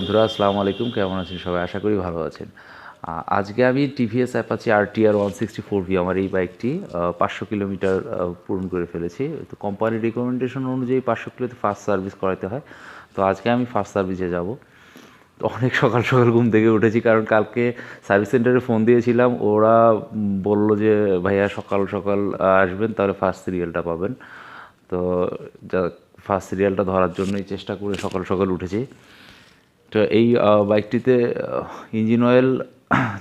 বন্ধুরা, আসসালামু আলাইকুম। কেমন আছেন সবাই? আশা করি ভালো আছেন। আজকে আমি TVS Apache R T R one sixty four V আমার এই বাইকটি পাঁচশো কিলোমিটার পূরণ করে ফেলেছি। তো কোম্পানির রিকমেন্ডেশন অনুযায়ী পাঁচশো কিলোতে ফার্স্ট সার্ভিস করাতে হয়। তো আজকে আমি ফার্স্ট সার্ভিসে যাব। তো অনেক সকাল সকাল ঘুম থেকে উঠেছি, কারণ কালকে সার্ভিস সেন্টারে ফোন দিয়েছিলাম। ওরা বলল যে, ভাইয়া, সকাল সকাল আসবেন, তাহলে ফার্স্ট সিরিয়ালটা পাবেন। তো যা ফার্স্ট সিরিয়ালটা ধরার জন্যই চেষ্টা করে সকাল সকাল উঠেছি। তো এই বাইকটিতে ইঞ্জিন অয়েল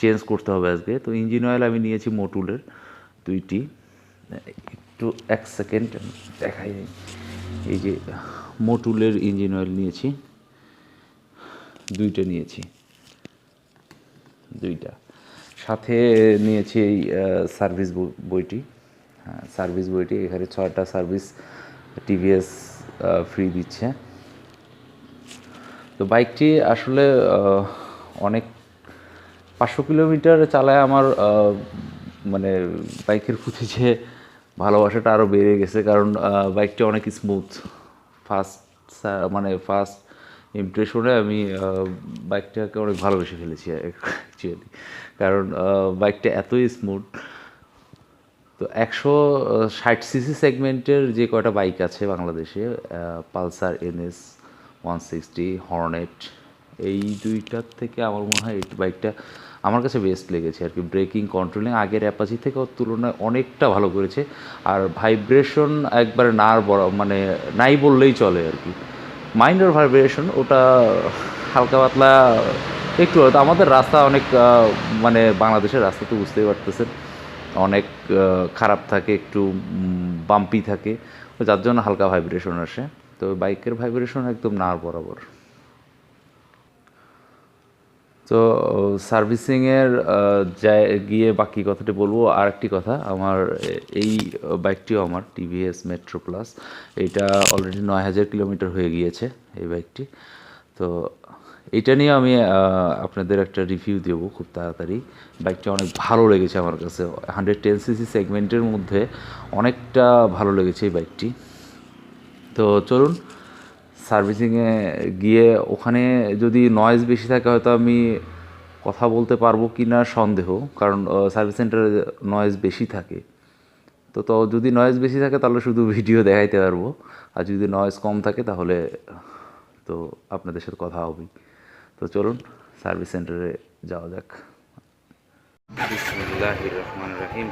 চেঞ্জ করতে হবে আজকে। তো ইঞ্জিন অয়েল আমি নিয়েছি মোটুলের দুইটি। একটু, এক সেকেন্ড দেখাই। এই যে, মোটুলের ইঞ্জিন অয়েল নিয়েছি। দুইটা নিয়েছি। দুইটা। সাথে নিয়েছি এই সার্ভিস বইটি। হ্যাঁ সার্ভিস বইটি, এখানে ছয়টা সার্ভিস টিভিএস ফ্রি দিচ্ছে। তো বাইকটি আসলে অনেক পাঁচশো কিলোমিটার চালায় আমার মানে বাইকের প্রতি যে ভালোবাসাটা আরও বেড়ে গেছে। কারণ বাইকটি অনেক স্মুথ ফাস্ট মানে ফাস্ট ইমপ্রেশনে আমি বাইকটাকে অনেক ভালোবেসে ফেলেছি অ্যাকচুয়ালি কারণ বাইকটা এতই স্মুথ তো একশো ষাট সিসি সেগমেন্টের যে কয়টা বাইক আছে বাংলাদেশে Pulsar, NS one sixty Hornet এই দুইটার থেকে আমার মনে হয় এই বাইকটা আমার কাছে বেস্ট লেগেছে আর কি। ব্রেকিং কন্ট্রোলিং আগের অ্যাপাচি থেকে ওর তুলনায় অনেকটা ভালো করেছে আর ভাইব্রেশন একবারে না বড় মানে নাই বললেই চলে আর কি। মাইন্ডার ভাইব্রেশন ওটা হালকা পাতলা একটু হয়তো আমাদের রাস্তা অনেক মানে বাংলাদেশের রাস্তা তো বুঝতেই পারতেছেন। অনেক খারাপ থাকে, একটু বাম্পি থাকে, যার জন্য হালকা ভাইব্রেশন আসে। তো বাইকের ভাইব্রেশন একদম নার বরাবর। তো সার্ভিসিংয়ের গিয়ে বাকি কথাটি বলব। আর একটি কথা, আমার, এই বাইকটিও আমার টিভিএস মেট্রো প্লাস এটা অলরেডি নয় হাজার কিলোমিটার হয়ে গিয়েছে এই বাইকটি। তো, এটা নিয়ে আমি আপনাদের একটা রিভিউ দেবো খুব তাড়াতাড়ি। বাইকটা অনেক ভালো লেগেছে আমার কাছে। হান্ড্রেড টেন সিসি সেগমেন্টের মধ্যে অনেকটা ভালো লেগেছে এই বাইকটি। তো চলুন, সার্ভিসিংয়ে গিয়ে ওখানে যদি নয়েজ বেশি থাকে, হয়তো আমি কথা বলতে পারব কি না সন্দেহ, কারণ সার্ভিস সেন্টারে নয়েজ বেশি থাকে। তো তো যদি নয়েজ বেশি থাকে, তাহলে শুধু ভিডিও দেখাইতে পারব। আর যদি নয়েজ কম থাকে, তাহলে তো আপনাদের সাথে কথা হবে তো চলুন সার্ভিস সেন্টারে যাওয়া যাক। বিসমিল্লাহির রহমান রাহিম।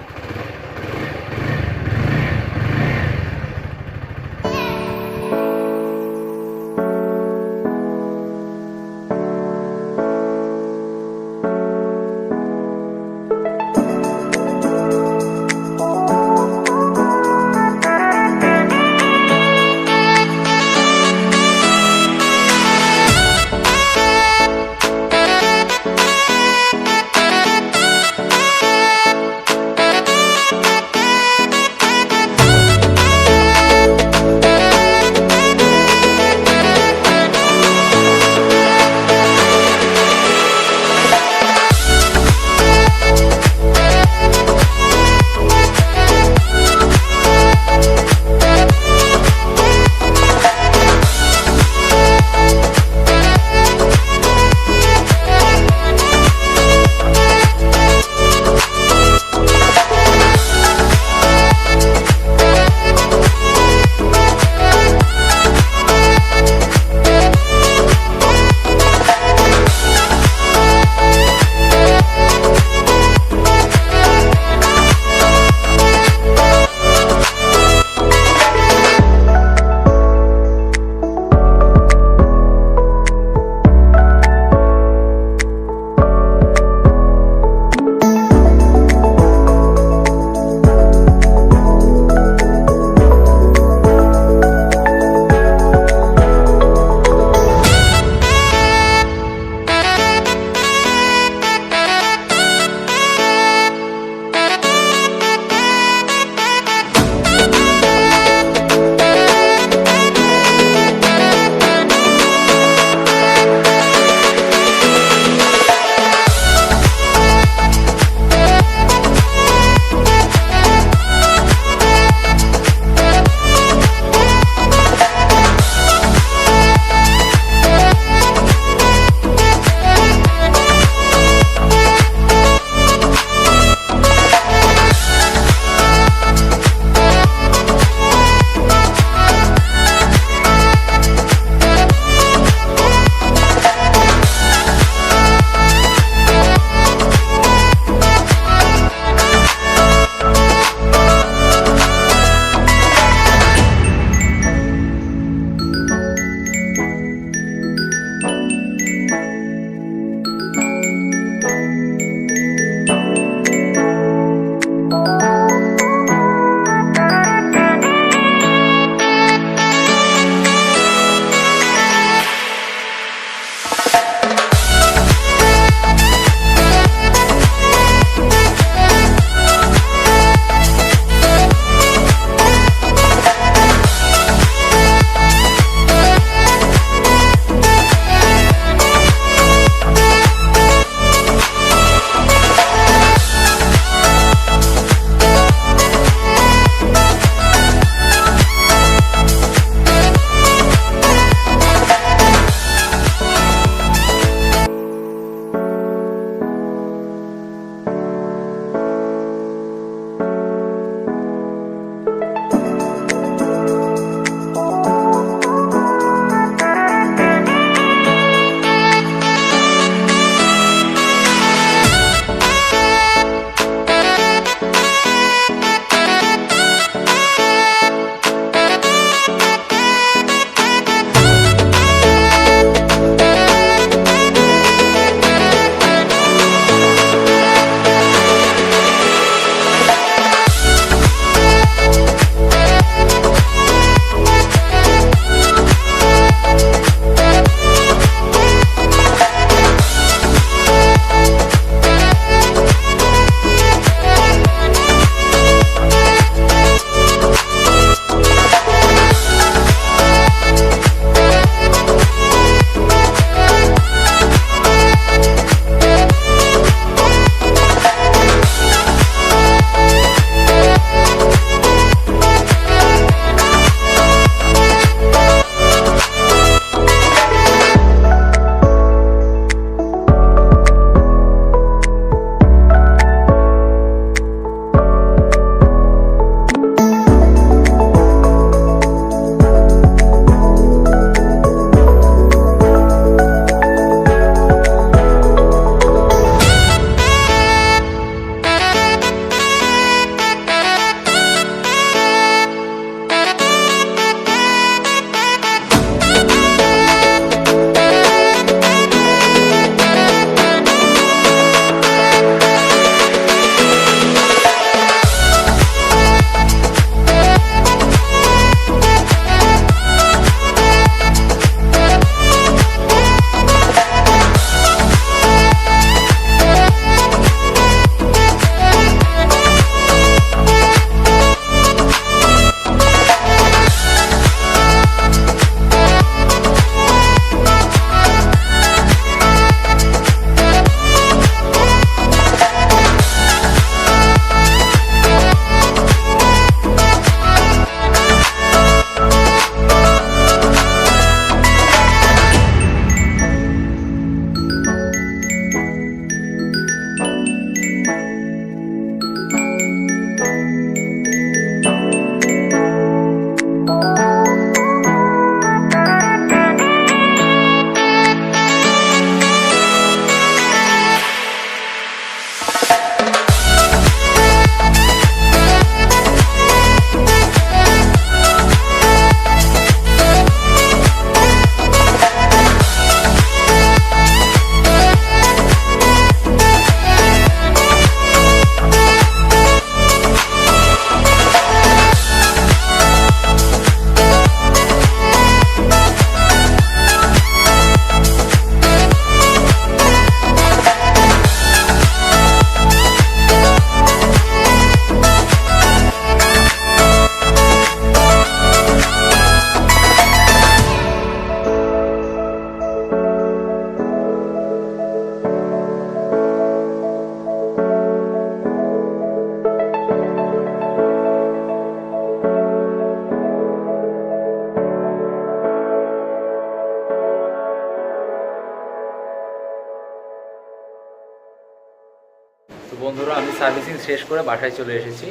শেষ করে বাসায় চলে এসেছি।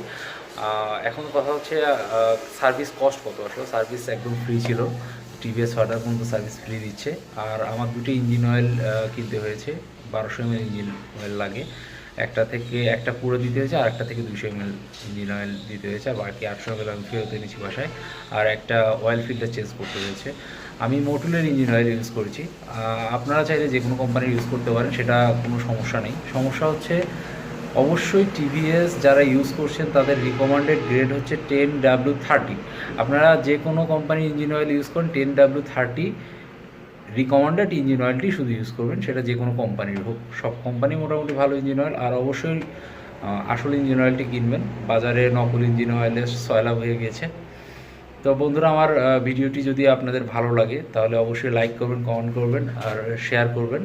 এখন কথা হচ্ছে সার্ভিস কস্ট কত? আসলে সার্ভিস একদম ফ্রি ছিল। টিভিএস অর্ডার পর্যন্ত সার্ভিস ফ্রি দিচ্ছে। আর আমার দুটি ইঞ্জিন অয়েল কিনতে হয়েছে। বারোশো এমএল ইঞ্জিন অয়েল লাগে। একটা থেকে একটা পুরো দিতে হয়েছে, আর একটা থেকে দুশো এমএল ইঞ্জিন অয়েল দিতে হয়েছে। আর বাকি আটশো এমএল আমি ফেরত এনেছি বাসায়। আর একটা অয়েল ফিল্টার চেঞ্জ করতে হয়েছে। আমি মোটুলের ইঞ্জিন অয়েল ইউজ করেছি। আপনারা চাইলে যে কোনো কোম্পানির ইউজ করতে পারেন, সেটা কোনো সমস্যা নেই। সমস্যা হচ্ছে অবশ্যই টিভিএস যারা ইউজ করছেন, তাদের রিকমেন্ডেড গ্রেড হচ্ছে টেন ডাব্লিউ থার্টি আপনারা যে কোনো কোম্পানির ইঞ্জিন অয়েল ইউজ করেন ten W thirty recommended engine অয়েলটি শুধু ইউজ করবেন, সেটা যে কোনো কোম্পানির হোক। সব কোম্পানি মোটামুটি ভালো ইঞ্জিন অয়েল আর অবশ্যই আসল ইঞ্জিন অয়েলটি কিনবেন। বাজারে নকল ইঞ্জিন অয়েলের সয়লাভ হয়ে গেছে। তো বন্ধুরা, আমার ভিডিওটি যদি আপনাদের ভালো লাগে, তাহলে অবশ্যই লাইক করবেন কমেন্ট করবেন, আর শেয়ার করবেন।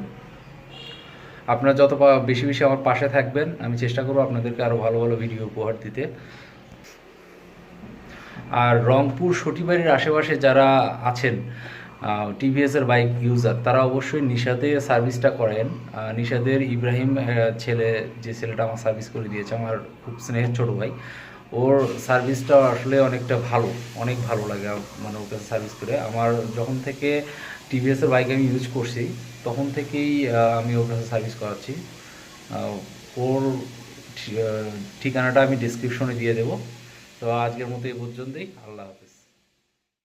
আপনারা যত বেশি বেশি আমার পাশে থাকবেন, আমি চেষ্টা করব আপনাদেরকে আরও ভালো ভালো ভিডিও উপহার দিতে। আর রংপুর সটিবাড়ির আশেপাশে যারা আছেন টিভিএস এর বাইক ইউজার তারা অবশ্যই নিশাতে সার্ভিসটা করেন। নিশাদের ইব্রাহিম ছেলে যে ছেলেটা আমার সার্ভিস করে দিয়েছে, আমার খুব স্নেহের ছোট ভাই, ওর সার্ভিসটা আসলে অনেকটা ভালো, অনেক ভালো লাগে মানে ওকে সার্ভিস করে। আমার যখন থেকে টিভিএস এর বাইক আমি ইউজ করছি। তখন থেকেই আমি ওর কাছে সার্ভিস করাচ্ছি। ওর ঠিকানাটা আমি ডিসক্রিপশনে দিয়ে দেবো। তো আজকের মতো এই পর্যন্তই। আল্লাহ